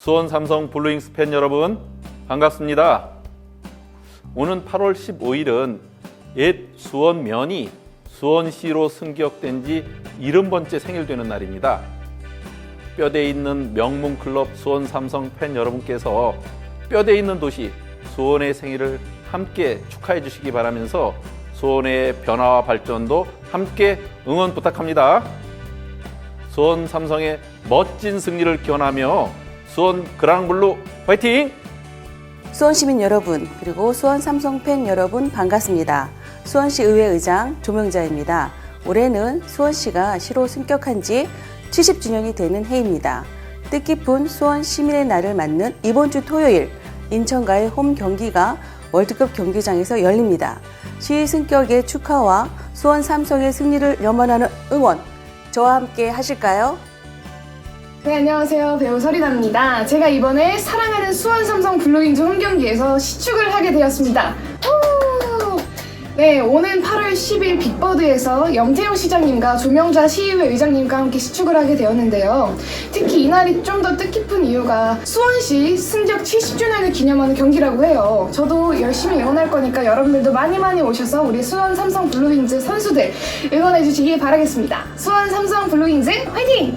수원 삼성 블루잉스 팬 여러분 반갑습니다. 오는 8월 15일은 옛 수원면이 수원시로 승격된 지 70번째 생일 되는 날입니다. 뼈대 있는 명문 클럽 수원 삼성 팬 여러분께서 뼈대 있는 도시 수원의 생일을 함께 축하해 주시기 바라면서 수원의 변화와 발전도 함께 응원 부탁합니다. 수원 삼성의 멋진 승리를 기원하며 수원 그랑블루 화이팅! 수원 시민 여러분, 그리고 수원 삼성 팬 여러분 반갑습니다. 수원시 의회 의장 조명자입니다. 올해는 수원시가 시로 승격한 지 70주년이 되는 해입니다. 뜻깊은 수원 시민의 날을 맞는 이번 주 토요일 인천과의 홈 경기가 월드컵 경기장에서 열립니다. 시 승격의 축하와 수원 삼성의 승리를 염원하는 응원 저와 함께 하실까요? 네, 안녕하세요. 배우 설이나입니다. 제가 이번에 사랑하는 수원 삼성 블루윙즈 홈경기에서 시축을 하게 되었습니다. 후! 네, 오는 8월 10일 빅버드에서 영태용 시장님과 조명자 시의회 의장님과 함께 시축을 하게 되었는데요. 특히 이날이 좀 더 뜻깊은 이유가 수원시 승적 70주년을 기념하는 경기라고 해요. 저도 열심히 응원할 거니까 여러분들도 많이 많이 오셔서 우리 수원 삼성 블루윙즈 선수들 응원해 주시기 바라겠습니다. 수원 삼성 블루윙즈 화이팅!